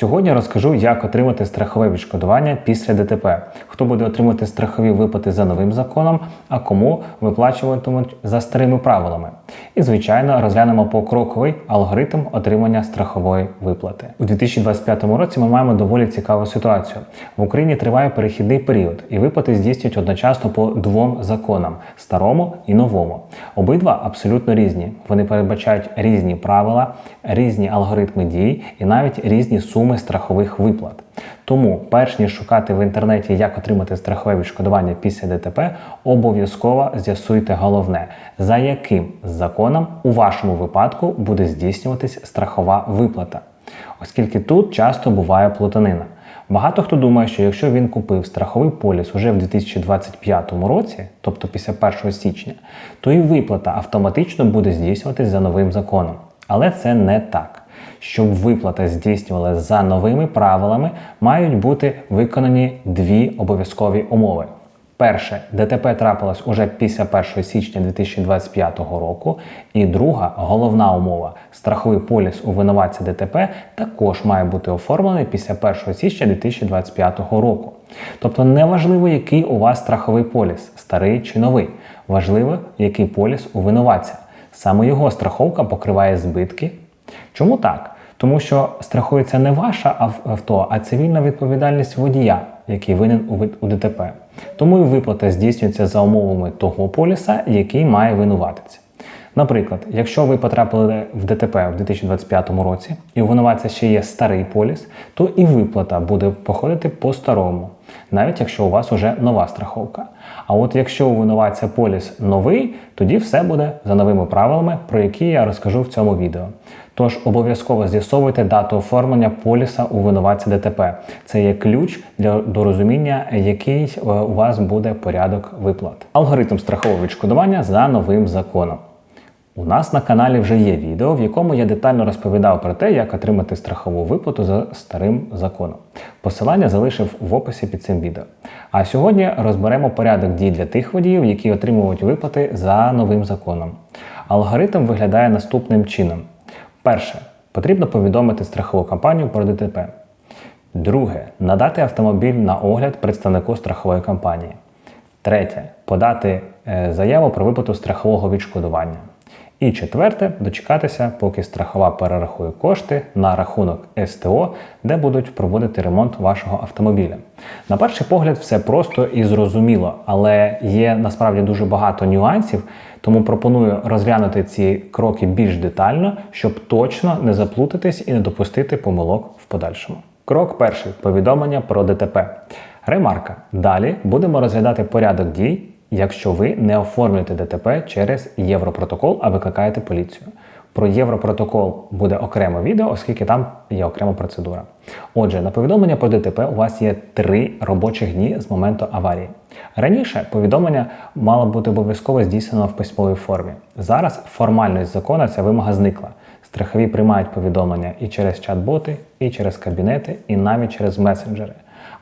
Сьогодні розкажу, як отримати страхове відшкодування після ДТП, хто буде отримати страхові виплати за новим законом, а кому виплачуватимуть за старими правилами. І, звичайно, розглянемо покроковий алгоритм отримання страхової виплати. У 2025 році ми маємо доволі цікаву ситуацію. В Україні триває перехідний період, і виплати здійснюють одночасно по двом законам старому і новому. Обидва абсолютно різні. Вони передбачають різні правила, різні алгоритми дій і навіть різні суми страхових виплат. Тому, перш ніж шукати в інтернеті, як отримати страхове відшкодування після ДТП, обов'язково з'ясуйте головне, за яким законом у вашому випадку буде здійснюватись страхова виплата. Оскільки тут часто буває плутанина. Багато хто думає, що якщо він купив страховий поліс уже в 2025 році, тобто після 1 січня, то і виплата автоматично буде здійснюватись за новим законом. Але це не так. Щоб виплата здійснювалася за новими правилами, мають бути виконані дві обов'язкові умови. Перше, ДТП трапилось уже після 1 січня 2025 року. І друга головна умова страховий поліс у винуватці ДТП також має бути оформлений після 1 січня 2025 року. Тобто неважливо, який у вас страховий поліс, старий чи новий. Важливо, який поліс у винуватця. Саме його страховка покриває збитки. Чому так? Тому що страхується не ваше авто, а цивільна відповідальність водія, який винен у ДТП. Тому і виплата здійснюється за умовами того поліса, який має винуватися. Наприклад, якщо ви потрапили в ДТП в 2025 році і у винуватця ще є старий поліс, то і виплата буде походити по старому, навіть якщо у вас вже нова страховка. А от якщо у винуватця поліс новий, тоді все буде за новими правилами, про які я розкажу в цьому відео. Тож обов'язково з'ясовуйте дату оформлення поліса у винуватці ДТП. Це є ключ для до розуміння, який е, у вас буде порядок виплат. Алгоритм страхового відшкодування за новим законом. У нас на каналі вже є відео, в якому я детально розповідав про те, як отримати страхову виплату за старим законом. Посилання залишив в описі під цим відео. А сьогодні розберемо порядок дій для тих водіїв, які отримують виплати за новим законом. Алгоритм виглядає наступним чином. Перше, потрібно повідомити страхову компанію про ДТП. Друге, надати автомобіль на огляд представнику страхової компанії. Третє подати е, заяву про виплату страхового відшкодування. І четверте дочекатися, поки страхова перерахує кошти на рахунок СТО, де будуть проводити ремонт вашого автомобіля. На перший погляд, все просто і зрозуміло, але є насправді дуже багато нюансів, тому пропоную розглянути ці кроки більш детально, щоб точно не заплутатись і не допустити помилок в подальшому. Крок перший повідомлення про ДТП. Ремарка. Далі будемо розглядати порядок дій якщо ви не оформлюєте ДТП через Європротокол, а викликаєте поліцію. Про Європротокол буде окреме відео, оскільки там є окрема процедура. Отже, на повідомлення про ДТП у вас є три робочих дні з моменту аварії. Раніше повідомлення мало бути обов'язково здійснено в письмовій формі. Зараз формально із закону ця вимога зникла. Страхові приймають повідомлення і через чат-боти, і через кабінети, і навіть через месенджери.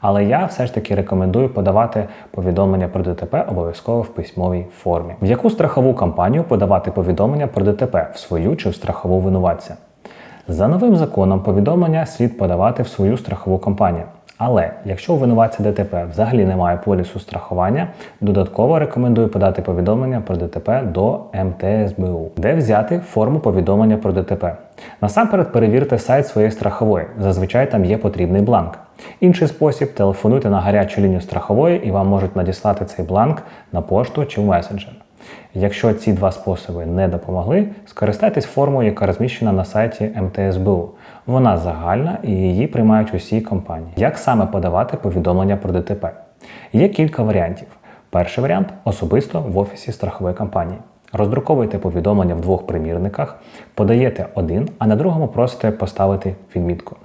Але я все ж таки рекомендую подавати повідомлення про ДТП обов'язково в письмовій формі. В яку страхову компанію подавати повідомлення про ДТП в свою чи в страхову винуватця? За новим законом повідомлення слід подавати в свою страхову компанію. Але якщо у винуватця ДТП взагалі немає полісу страхування, додатково рекомендую подати повідомлення про ДТП до МТСБУ, де взяти форму повідомлення про ДТП. Насамперед перевірте сайт своєї страхової, зазвичай там є потрібний бланк. Інший спосіб телефонуйте на гарячу лінію страхової і вам можуть надіслати цей бланк на пошту чи в месенджер. Якщо ці два способи не допомогли, скористайтесь формою, яка розміщена на сайті МТСБУ. Вона загальна і її приймають усі компанії. Як саме подавати повідомлення про ДТП? Є кілька варіантів. Перший варіант особисто в офісі страхової компанії. Роздруковуєте повідомлення в двох примірниках, подаєте один, а на другому просите поставити відмітку.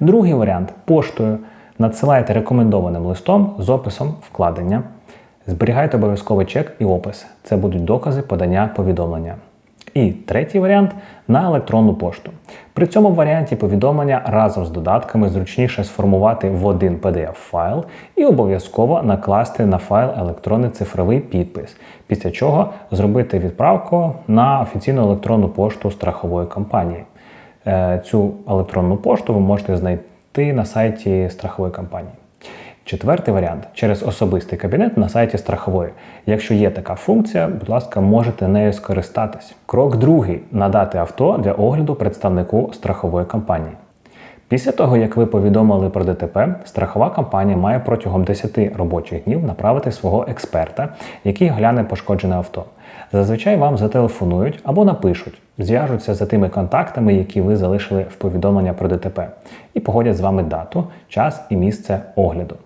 Другий варіант поштою надсилаєте рекомендованим листом з описом вкладення. Зберігайте обов'язковий чек і опис. Це будуть докази подання повідомлення. І третій варіант на електронну пошту. При цьому варіанті повідомлення разом з додатками зручніше сформувати в один PDF-файл і обов'язково накласти на файл електронний цифровий підпис, після чого зробити відправку на офіційну електронну пошту страхової компанії. Е, цю електронну пошту ви можете знайти на сайті страхової компанії. Четвертий варіант через особистий кабінет на сайті страхової. Якщо є така функція, будь ласка, можете нею скористатись. Крок другий надати авто для огляду представнику страхової компанії. Після того, як ви повідомили про ДТП, страхова компанія має протягом 10 робочих днів направити свого експерта, який гляне пошкоджене авто. Зазвичай вам зателефонують або напишуть, зв'яжуться за тими контактами, які ви залишили в повідомлення про ДТП, і погодять з вами дату, час і місце огляду.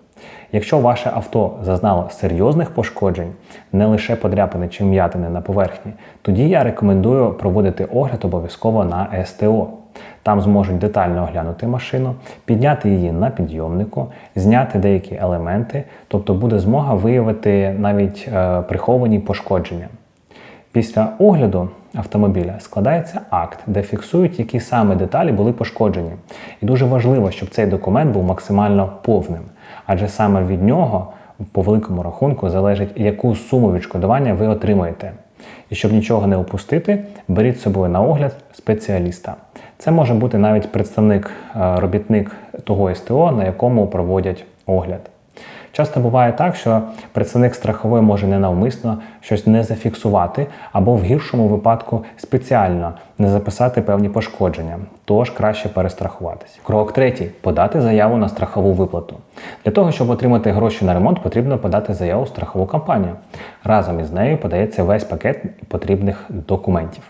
Якщо ваше авто зазнало серйозних пошкоджень, не лише подряпини чи вм'ятини на поверхні, тоді я рекомендую проводити огляд обов'язково на СТО. Там зможуть детально оглянути машину, підняти її на підйомнику, зняти деякі елементи, тобто буде змога виявити навіть е, приховані пошкодження. Після огляду автомобіля складається акт, де фіксують, які саме деталі були пошкоджені. І дуже важливо, щоб цей документ був максимально повним, адже саме від нього, по великому рахунку, залежить, яку суму відшкодування ви отримаєте. І щоб нічого не опустити, беріть з собою на огляд спеціаліста. Це може бути навіть представник, е, робітник того СТО, на якому проводять огляд. Часто буває так, що представник страхової може ненавмисно щось не зафіксувати, або в гіршому випадку спеціально не записати певні пошкодження, тож краще перестрахуватися. Крок третій подати заяву на страхову виплату. Для того, щоб отримати гроші на ремонт, потрібно подати заяву в страхову компанію. Разом із нею подається весь пакет потрібних документів.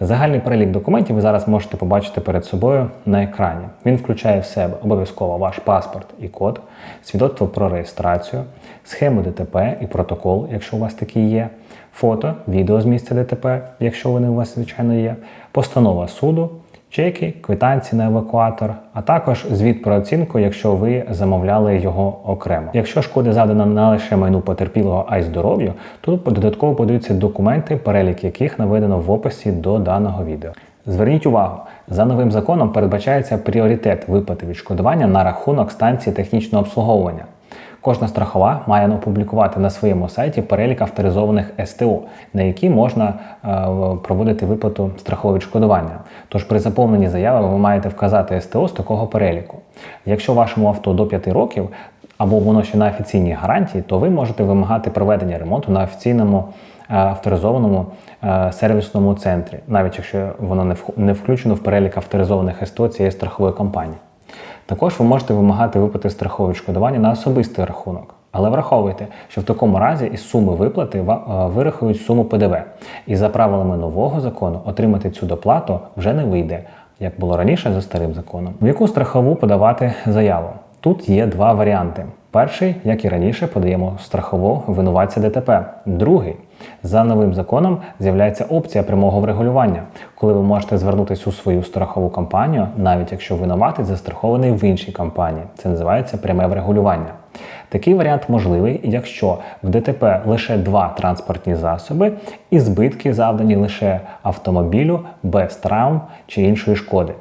Загальний перелік документів ви зараз можете побачити перед собою на екрані. Він включає в себе обов'язково ваш паспорт і код, свідоцтво про реєстрацію, схему ДТП і протокол, якщо у вас такі є, фото, відео з місця ДТП, якщо вони у вас, звичайно, є, постанова суду. Чеки, квитанції на евакуатор, а також звіт про оцінку, якщо ви замовляли його окремо. Якщо шкоди завдано не лише майну потерпілого, а й здоров'ю, то додатково подаються документи, перелік яких наведено в описі до даного відео. Зверніть увагу, за новим законом передбачається пріоритет виплати відшкодування на рахунок станції технічного обслуговування. Кожна страхова має опублікувати на своєму сайті перелік авторизованих СТО, на які можна е, проводити виплату страхового відшкодування. Тож при заповненні заяви ви маєте вказати СТО з такого переліку. Якщо вашому авто до 5 років або воно ще на офіційній гарантії, то ви можете вимагати проведення ремонту на офіційному е, авторизованому е, сервісному центрі, навіть якщо воно не включено в перелік авторизованих СТО цієї страхової компанії. Також ви можете вимагати виплати страхові відшкодування на особистий рахунок. Але враховуйте, що в такому разі із суми виплати е, вирахують суму ПДВ. І за правилами нового закону отримати цю доплату вже не вийде, як було раніше за старим законом. В яку страхову подавати заяву? Тут є два варіанти. Перший, як і раніше, подаємо страхову винуватця ДТП. Другий за новим законом з'являється опція прямого врегулювання, коли ви можете звернутися у свою страхову компанію, навіть якщо винуватець застрахований в іншій компанії. Це називається пряме врегулювання. Такий варіант можливий, якщо в ДТП лише два транспортні засоби і збитки завдані лише автомобілю без травм чи іншої шкоди.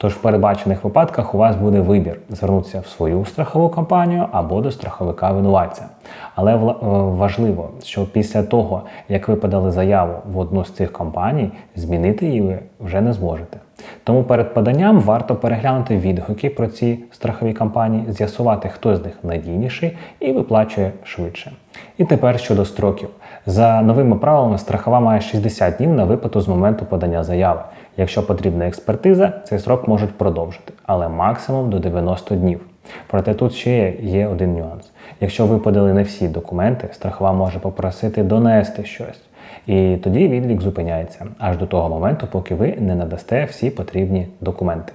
Тож в передбачених випадках у вас буде вибір звернутися в свою страхову компанію або до страховика винуватця. Але е, важливо, що після того, як ви подали заяву в одну з цих компаній, змінити її ви вже не зможете. Тому перед поданням варто переглянути відгуки про ці страхові компанії, з'ясувати, хто з них надійніший і виплачує швидше. І тепер щодо строків. За новими правилами, страхова має 60 днів на виплату з моменту подання заяви. Якщо потрібна експертиза, цей срок можуть продовжити, але максимум до 90 днів. Проте тут ще є один нюанс. Якщо ви подали не всі документи, страхова може попросити донести щось. І тоді відлік зупиняється аж до того моменту, поки ви не надасте всі потрібні документи.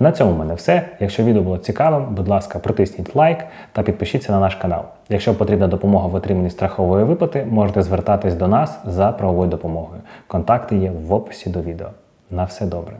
На цьому в мене все. Якщо відео було цікавим, будь ласка, протисніть лайк та підпишіться на наш канал. Якщо потрібна допомога в отриманні страхової виплати, можете звертатись до нас за правовою допомогою. Контакти є в описі до відео. На все добре.